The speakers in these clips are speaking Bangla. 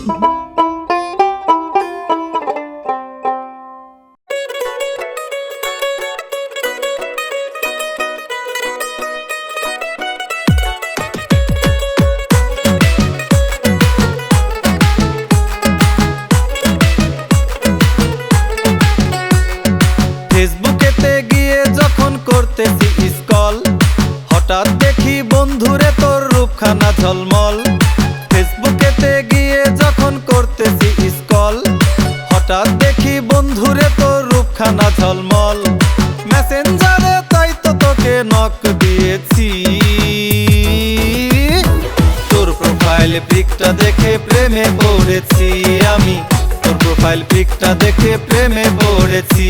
ফেসবুকেতে গিয়ে যখন করতেছি হঠাৎ দেখি বন্ধুরে তোর রূপখানা ঝলমল। তোকে নক দিয়েছি। তোর প্রোফাইল পিকটা দেখে প্রেমে পড়েছি আমি। তোর প্রোফাইল পিকটা দেখে প্রেমে পড়েছি।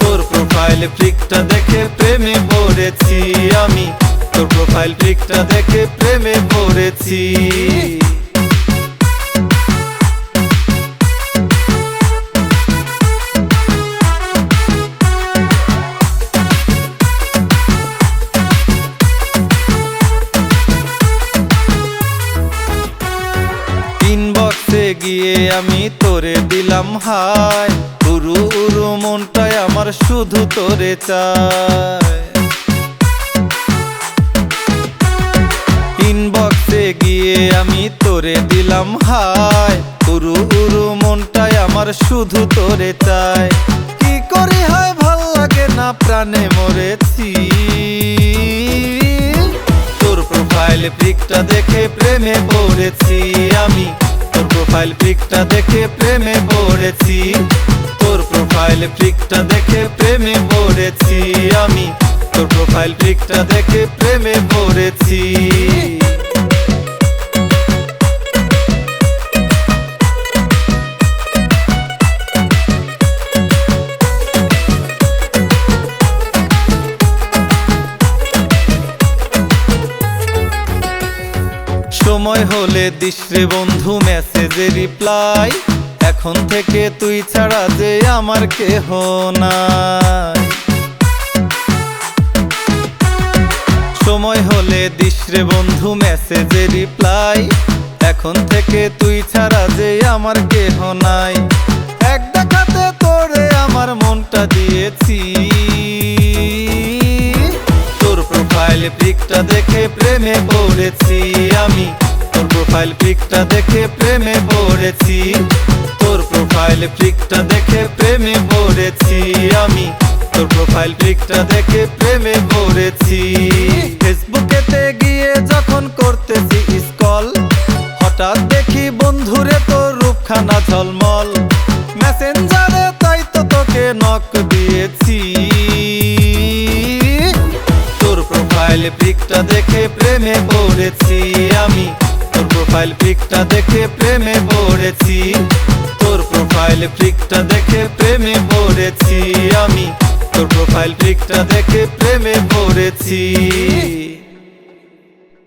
তোর প্রোফাইল পিকটা দেখে প্রেমে পড়েছি আমি। তোর প্রোফাইল পিকটা দেখে প্রেমে পড়েছি। গিয়ে আমি তোরে দিলাম হাই। উরু উরু মনটায় আমার শুধু তোরে চায়। ইনবক্সে গিয়ে আমি তোরে দিলাম হাই। উরু উরু মনটায় আমার শুধু তোরে চায়। কি করি হয় ভালো লাগে না প্রাণে মরেছি। তোর প্রোফাইল পিকটা দেখে প্রেমে পড়েছি আমি। প্রোফাইল পিকটা দেখে প্রেমে পড়েছি। তোর প্রোফাইল পিকটা দেখে প্রেমে পড়েছি আমি। তোর প্রোফাইল পিকটা দেখে প্রেমে পড়েছি। সময় হলে দিশ্রে বন্ধু মেসেজে রিপ্লাই। এখন থেকে তুই ছাড়া যে আমার কেহ নাই। সময় হলে দিশ্রে বন্ধু মেসেজে রিপ্লাই। এখন থেকে তুই ছাড়া যে আমার কেহ নাই। এক দেখাতে তোরে আমার মনটা দিয়েছি। তোর প্রোফাইল পিকটা দেখে প্রেমে পড়েছি আমি। প্রোফাইল পিকটা দেখে প্রেমে পড়েছি। তোর প্রোফাইল পিকটা দেখে প্রেমে পড়েছি আমি। তোর প্রোফাইল পিকটা দেখে প্রেমে পড়েছি। ফেসবুকেতে গিয়ে যখন করতেছি স্কল হঠাৎ দেখি বন্ধুরে তোর রূপখানা ঝলমল। মেসেঞ্জারে তাই তো তোকে নক দিয়েছি। তোর প্রোফাইল পিকটা দেখে প্রেমে পড়েছি আমি। তোর প্রোফাইল পিকটা দেখে প্রেমে পড়েছি। তোর প্রোফাইল পিকটা দেখে প্রেমে পড়েছি আমি। তোর প্রোফাইল পিকটা দেখে প্রেমে পড়েছি।